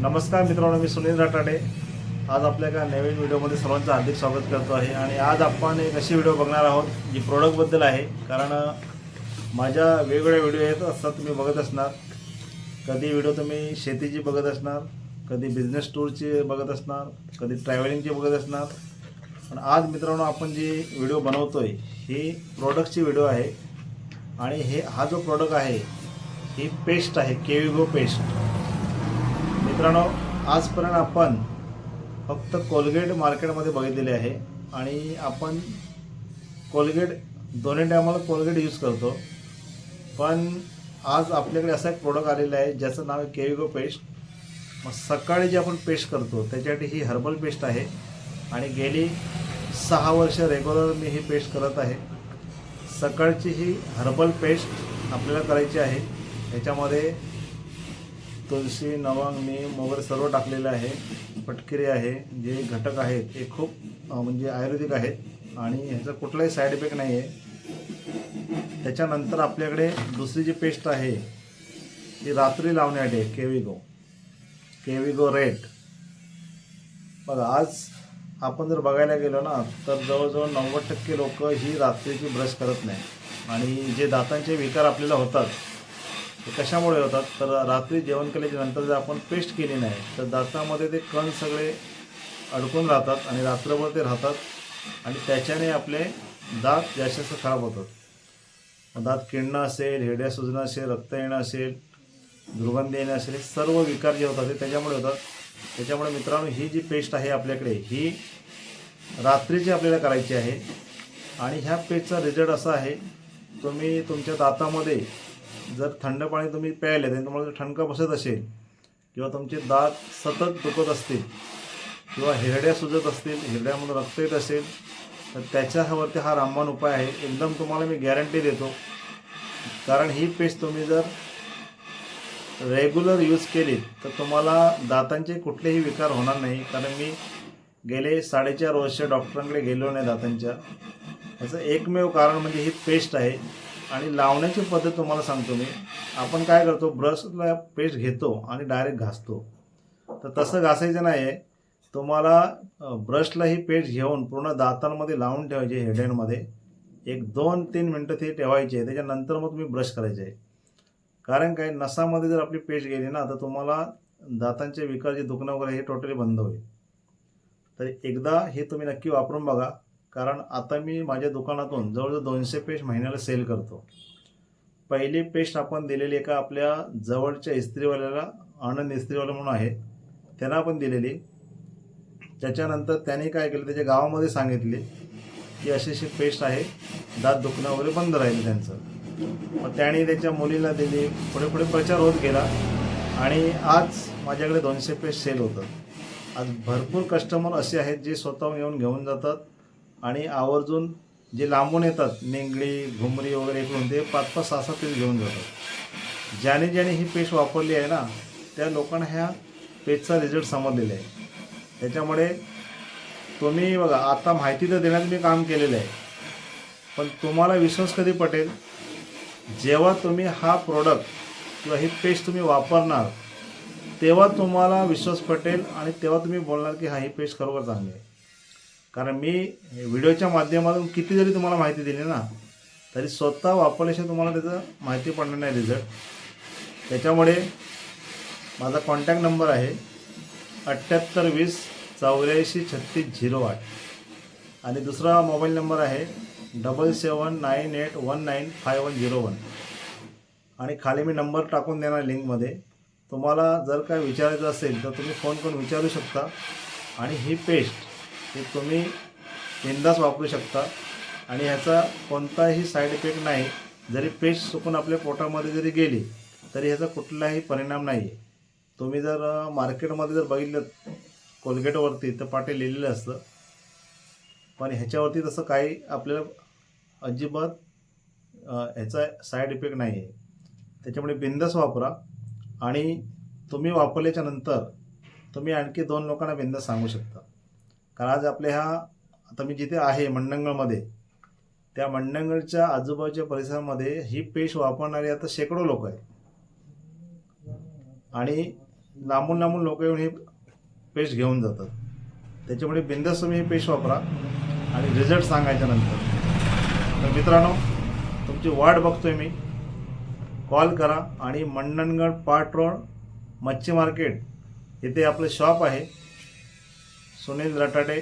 नमस्कार मित्रांनो मी सुनील राठाडे. आज आपल्या एका नवीन व्हिडिओमध्ये सर्वांचं हार्दिक स्वागत करतो आहे. आणि आज आपण एक अशी व्हिडिओ बघणार आहोत जी प्रोडक्टबद्दल आहे. कारण माझ्या वेगवेगळ्या व्हिडिओ येत असतात तुम्ही बघत असणार. कधी व्हिडिओ तुम्ही शेतीची बघत असणार कधी बिझनेस टूरची बघत असणार कधी ट्रॅव्हलिंगची बघत असणार. पण आज मित्रांनो आपण जी व्हिडिओ बनवतो आहे ही प्रोडक्टची व्हिडिओ आहे. आणि हे हा जो प्रोडक्ट आहे ही पेस्ट आहे केविगो पेस्ट मित्रांनो आजपर्यंत आपण फक्त कोलगेट मार्केटमध्ये बघितलेले आहे आणि आपण कोलगेट दोन्ही टायमाला कोलगेट यूज करतो. पण आज आपल्याकडे असा एक प्रोडक्ट आलेला आहे ज्याचं नाव आहे केविगो पेस्ट. मग सकाळी जी आपण पेस्ट करतो त्याच्यासाठी ही हर्बल पेस्ट आहे. आणि गेली सहा वर्ष रेग्युलर मी ही पेस्ट करत आहे. सकाळची ही हर्बल पेस्ट आपल्याला करायची आहे. याच्यामध्ये तुळशी नवंग नीम वगैरे सर्व टाकलेलं आहे. पटकिरी आहे जे घटक आहेत ते खूप म्हणजे आयुर्वेदिक आहेत. आणि ह्याचा कुठलाही साईड इफेक्ट नाही आहे त्याच्यानंतर आपल्याकडे दुसरी जी पेस्ट आहे ती रात्री लावण्यासाठी आहे केविगो केविगो रेड बघा आज आपण जर बघायला गेलो ना तर जवळजवळ नव्वद टक्के लोक ही रात्रीची ब्रश करत नाही आणि जे दातांचे विकार आपल्याला होतात कशामुळे होतात? तर रात्री जेवण केल्याच्यानंतर जर आपण पेस्ट केली नाही तर दातामध्ये ते कण सगळे अडकून राहतात आणि रात्रभर ते राहतात आणि त्याच्याने आपले दात जास्त खराब होतात. दात किडणं असेल हेड्या सुजणं असेल रक्त येणं असेल दुर्गंधी येणं असेल हे सर्व विकार जे होतात ते त्याच्यामुळे होतात. त्याच्यामुळे मित्रांनो ही जी पेस्ट आहे आपल्याकडे ही रात्रीची आपल्याला करायची आहे. आणि ह्या पेस्टचा रिझल्ट असा आहे तुम्ही तुमच्या दातामध्ये जर थंड पाणी तुम्ही प्यायले आणि तुम्हाला जर ठणका बसत असेल किंवा तुमचे दात सतत दुखत असतील किंवा हिरड्या सुजत असतील हिरड्यामधून रक्त येत असेल तर त्याच्यावरती हा रामबाण उपाय आहे. एकदम तुम्हाला मी गॅरंटी देतो. कारण ही पेस्ट तुम्ही जर रेग्युलर यूज केली तर तुम्हाला दातांचे कुठलेही विकार होणार नाही. कारण मी गेले साडेचार वर्ष डॉक्टरांकडे गेलो नाही दातांच्या. याचं एकमेव कारण म्हणजे ही पेस्ट आहे. आणि लावण्याची पद्धत तुम्हाला सांगतो मी. आपण काय करतो ब्रशला पेस्ट घेतो आणि डायरेक्ट घासतो. तर तसं घासायचं नाही आहे तुम्हाला ब्रशला ही पेस्ट घेऊन पूर्ण दातांमध्ये लावून ठेवायची हेडेनमध्ये एक दोन तीन मिनटं ते ठेवायची. आहे त्याच्यानंतर मग तुम्ही ब्रश करायचे. आहे कारण काय नसामध्ये जर आपली पेस्ट गेली ना तर तुम्हाला दातांचे विकार जे दुखणं वगैरे हे टोटली बंद होईल. तर एकदा हे तुम्ही नक्की वापरून बघा. कारण आता मी माझ्या दुकानातून जवळजवळ दोनशे पेस्ट महिन्याला सेल करतो. पहिली पेस्ट आपण दिलेली एका आपल्या जवळच्या इस्त्रीवाल्याला आनंद इस्त्रीवाला म्हणून आहे त्यांना आपण दिलेली. त्याच्यानंतर त्याने काय केलं त्याच्या गावामध्ये सांगितले की अशी अशी पेस्ट आहे दात दुखणं वगैरे बंद राहील त्यांचं. मग त्याने त्याच्या मुलीला दिली पुढे पुढे प्रचार होत गेला आणि आज माझ्याकडे दोनशे पेस्ट सेल होतात. आज भरपूर कस्टमर असे आहेत जे स्वतःहून येऊन घेऊन जातात आणि आवर्जून जे लांबून येतात नेंगळी घुमरी वगैरे इकडून ते पाच पाच सहा सहा पीस घेऊन जातात. ज्याने ज्याने ही पेस्ट वापरली आहे ना त्या लोकांना ह्या पेजचा रिझल्ट समजलेला आहे. त्याच्यामुळे तुम्ही बघा आता माहिती तर देण्यात मी काम केलेलं आहे. पण तुम्हाला विश्वास कधी पटेल? जेव्हा तुम्ही हा प्रोडक्ट किंवा ही पेस्ट तुम्ही वापरणार तेव्हा तुम्हाला विश्वास पटेल आणि तेव्हा तुम्ही बोलणार की हा ही पेस्ट खरोखर चांगली आहे. कारण मी व्हिडिओच्या माध्यमातून किती जरी तुम्हाला माहिती दिली ना तरी स्वतः वापरल्याशिवाय तुम्हाला त्याचं माहिती पडणार नाही रिझल्ट त्याच्यामुळे माझा कॉन्टॅक्ट नंबर आहे अठ्ठ्याहत्तर वीस चौऱ्याऐंशी छत्तीस झिरो आठ. आणि दुसरा मोबाईल नंबर आहे double seven nine eight one nine five one zero one आणि खाली मी नंबर टाकून देणार लिंकमध्ये तुम्हाला जर काय विचारायचं असेल तर तुम्ही फोन करून विचारू शकता. आणि ही पेस्ट ही तुम्ही बिंदास वापरू शकता. आणि ह्याचा कोणताही साईड इफेक्ट नाही. जरी पेस्ट सुकून आपल्या पोटामध्ये जरी गेली तरी ह्याचा कुठलाही परिणाम नाही आहे तुम्ही जर मार्केटमध्ये जर बघितलं कोलगेटवरती तर पाटे लिहिलेलं असतं. पण ह्याच्यावरती तसं काही आपल्याला अजिबात ह्याचा साईड इफेक्ट नाही आहे त्याच्यामुळे बिंदास वापरा. आणि तुम्ही वापरल्याच्या नंतर तुम्ही आणखी दोन लोकांना बिंदास सांगू शकता. कारण आज आपल्या ह्या आता मी जिथे आहे मंडंगळमध्ये त्या मंडंगळच्या आजूबाजूच्या परिसरामध्ये ही पेश वापरणारे आता शेकडो लोक आहेत. आणि लांबून लांबून लोक येऊन हे पेश घेऊन जातात. त्याच्यामुळे बिंदास तुम्ही हे पेश वापरा. आणि रिझल्ट सांगायच्या नंतर. तर मित्रांनो तुमची वाट बघतोय मी. कॉल करा आणि मंडणगड पाट रोड मच्छी मार्केट इथे आपलं शॉप आहे. सुनील रटाटे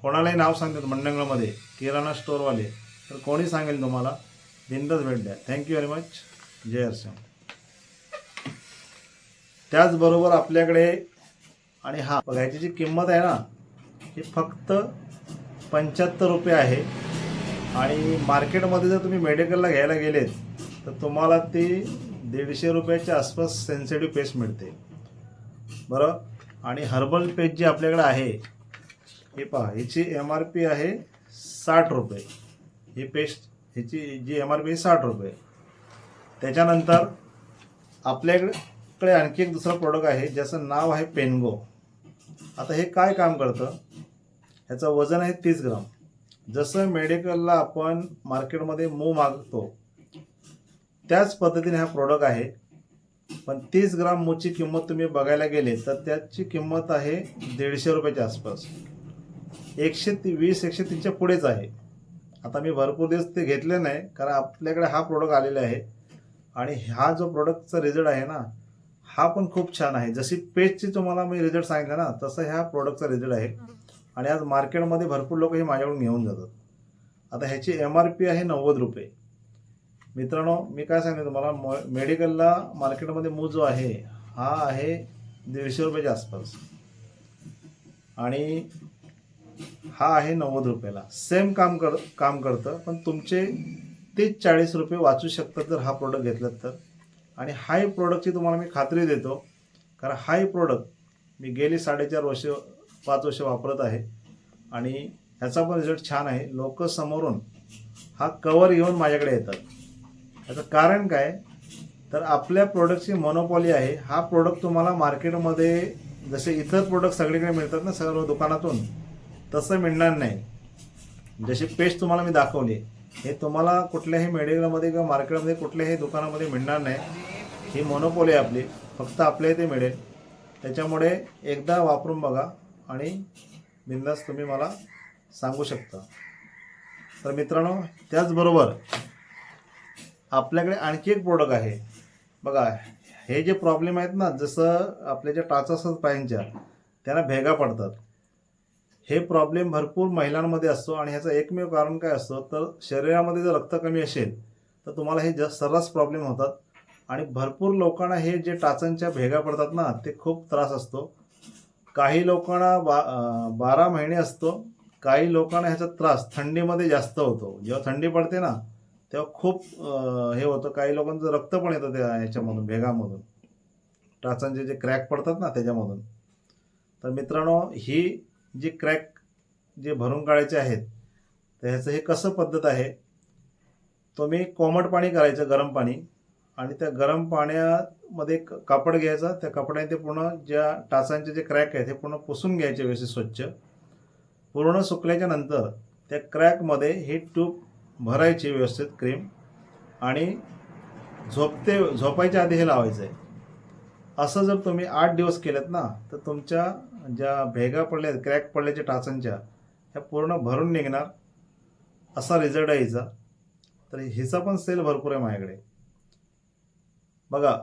कोणालाही नाव सांगतात मंडंगळमध्ये किराणा स्टोरवाले तर कोणी सांगेल तुम्हाला? बिंदच भेट द्या थँक्यू व्हेरी मच जय हरश्याम त्याचबरोबर आपल्याकडे आणि हा बघा ह्याची जी किंमत आहे ना ही फक्त पंच्याहत्तर रुपये आहे. आणि मार्केटमध्ये जर तुम्ही मेडिकलला घ्यायला गेलेत तर तुम्हाला ती दीडशे रुपयाच्या आसपास सेन्सिटिव्ह पेस्ट मिळते. बरं? आणि हर्बल पेस्ट जी आपल्याकडे आहे हे पहा ह्याची एम आर पी आहे साठ रुपये. ही पेस्ट ह्याची जी एम आर पी आहे साठ रुपये. त्याच्यानंतर आपल्याकडे आणखी एक दुसरं प्रोडक्ट आहे ज्याचं नाव आहे पेनगो आता हे काय काम करतं? ह्याचं वजन आहे तीस ग्राम. जसं मेडिकलला आपण मार्केटमध्ये मूव मागतो त्याच पद्धतीने हा प्रोडक्ट आहे. पण तीस ग्राम मूची किंमत तुम्ही बघायला गेले तर त्याची किंमत आहे दीडशे रुपयाच्या आसपास. एकशे ती वीस एकशे तीनच्या पुढेच आहे. आता मी भरपूर दिवस ते घेतले नाही कारण आपल्याकडे हा प्रोडक्ट आलेला आहे. आणि हा जो प्रोडक्टचा रिझल्ट आहे ना हा पण खूप छान आहे. जशी पेजची तुम्हाला मी रिझल्ट सांगितलं ना तसं ह्या प्रोडक्टचा रिझल्ट आहे. आणि आज मार्केटमध्ये भरपूर लोक हे माझ्याकडून घेऊन जातात. आता ह्याची एम आर पी आहे नव्वद रुपये. मित्रांनो मी काय सांगेन तुम्हाला मॉ मेडिकलला मार्केटमध्ये मूग जो आहे हा आहे दीडशे रुपयाच्या आसपास. आणि हा आहे नव्वद रुपयाला. सेम काम कर काम करतं पण तुमचे तीस चाळीस रुपये वाचू शकतात जर हा प्रोडक्ट घेतलात तर. आणि हाय प्रोडक्टची तुम्हाला मी खात्री देतो कारण हाय प्रोडक्ट मी गेली साडेचार वर्ष पाच वर्ष वापरत आहे. आणि ह्याचा पण रिझल्ट छान आहे. लोक समोरून हा कवर घेऊन माझ्याकडे येतात. याचं कारण काय? तर आपल्या प्रोडक्टची मोनोपॉली आहे. हा प्रोडक्ट तुम्हाला मार्केटमध्ये जसे इतर प्रोडक्ट सगळीकडे मिळतात ना सर्व दुकानातून तसं मिळणार नाही. जशी पेस्ट तुम्हाला मी दाखवली हे तुम्हाला कुठल्याही मेडिकलमध्ये किंवा मार्केटमध्ये कुठल्याही दुकानामध्ये मिळणार नाही. ही मोनोपॉली आहे आपली. फक्त आपल्या इथे मिळेल. त्याच्यामुळे एकदा वापरून बघा आणि बिंदास तुम्ही मला सांगू शकता. तर मित्रांनो त्याचबरोबर आपल्याकडे आणखी एक प्रोडक्ट आहे. बघा हे जे प्रॉब्लेम आहेत ना जसं आपल्या ज्या टाचा असतात पायांच्या त्यांना भेगा पडतात. हे प्रॉब्लेम भरपूर महिलांमध्ये असतो आणि ह्याचं एकमेव कारण काय असतं? तर शरीरामध्ये जर रक्त कमी असेल तर तुम्हाला हे जास्त सर्रास प्रॉब्लेम होतात आणि भरपूर लोकांना हे जे टाचांच्या भेगा पडतात ना ते खूप त्रास असतो. काही लोकांना बा बारा महिने असतो काही लोकांना ह्याचा त्रास थंडीमध्ये जास्त होतो. जेव्हा थंडी पडते ना तेव्हा खूप हे होतं. काही लोकांचं रक्त पण येतं त्या ह्याच्यामधून भेगामधून. टाचांचे जे क्रॅक पडतात ना त्याच्यामधून. तर मित्रांनो ही जी क्रॅक जे भरून काढायचे आहेत तर ह्याचं हे कसं पद्धत आहे? तुम्ही कोमट पाणी करायचं गरम पाणी. आणि त्या गरम पाण्यामध्ये क- कापड घ्यायचं. त्या कपड्याने ते पूर्ण ज्या टाचांचे जे क्रॅक आहेत हे पूर्ण पुसून घ्यायचे व्यवस्थित स्वच्छ. पूर्ण सुकल्याच्या नंतर त्या क्रॅकमध्ये ही ट्यूब भरायची व्यवस्थित क्रीम आणि झोपते झोपायच्या आधी हे लावायचं आहे असं जर तुम्ही आठ दिवस केलेत ना तर तुमच्या ज्या भेगा पडल्या क्रॅक पडल्याच्या टाचांच्या ह्या पूर्ण भरून निघणार असा रिझल्ट आहे हिचा. तर हिचा पण सेल भरपूर आहे माझ्याकडे. बघा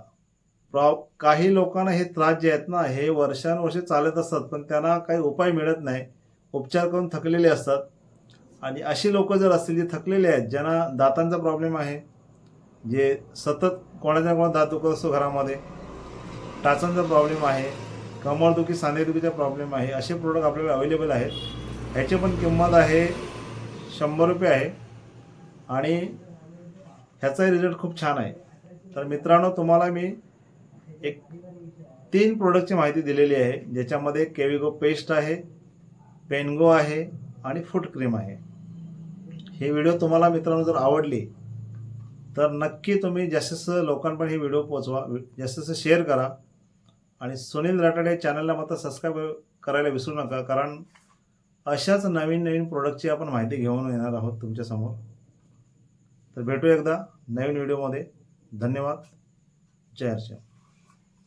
प्रॉ काही लोकांना हे त्रास जे आहेत ना हे वर्षानुवर्षे चालत असतात पण त्यांना काही उपाय मिळत नाही. उपचार करून थकलेले असतात. आणि अशी लोक जर असतील जे थकलेले आहेत ज्यांना दातांचा प्रॉब्लेम आहे जे सतत कोणाच्या कोणा दात दुखत असतो घरामध्ये टाचांचा प्रॉब्लेम आहे कमरदुखी सांधेदुखीचा प्रॉब्लेम आहे असे प्रोडक्ट आपल्याकडे अवेलेबल आहेत. ह्याची पण किंमत आहे शंभर रुपये आहे. आणि ह्याचाही रिझल्ट खूप छान आहे. तर मित्रांनो तुम्हाला मी एक तीन प्रोडक्टची माहिती दिलेली आहे ज्याच्यामध्ये केविगो पेस्ट आहे पेनगो आहे आणि फूट क्रीम आहे. ही व्हिडिओ तुम्हाला मित्रांनो जर आवडली तर नक्की तुम्ही जास्तीत जास्त लोकांपर्यंत ही व्हिडिओ पोचवा जास्तीत जास्त शेअर करा आणि सुनील राठाडे चॅनलला मात्र सबस्क्राईब करायला विसरू नका कारण अशाच नवीन नवीन प्रोडक्टची आपण माहिती घेऊन येणार आहोत तुमच्यासमोर तर भेटू एकदा नवीन व्हिडिओमध्ये. धन्यवाद. जय हर्षा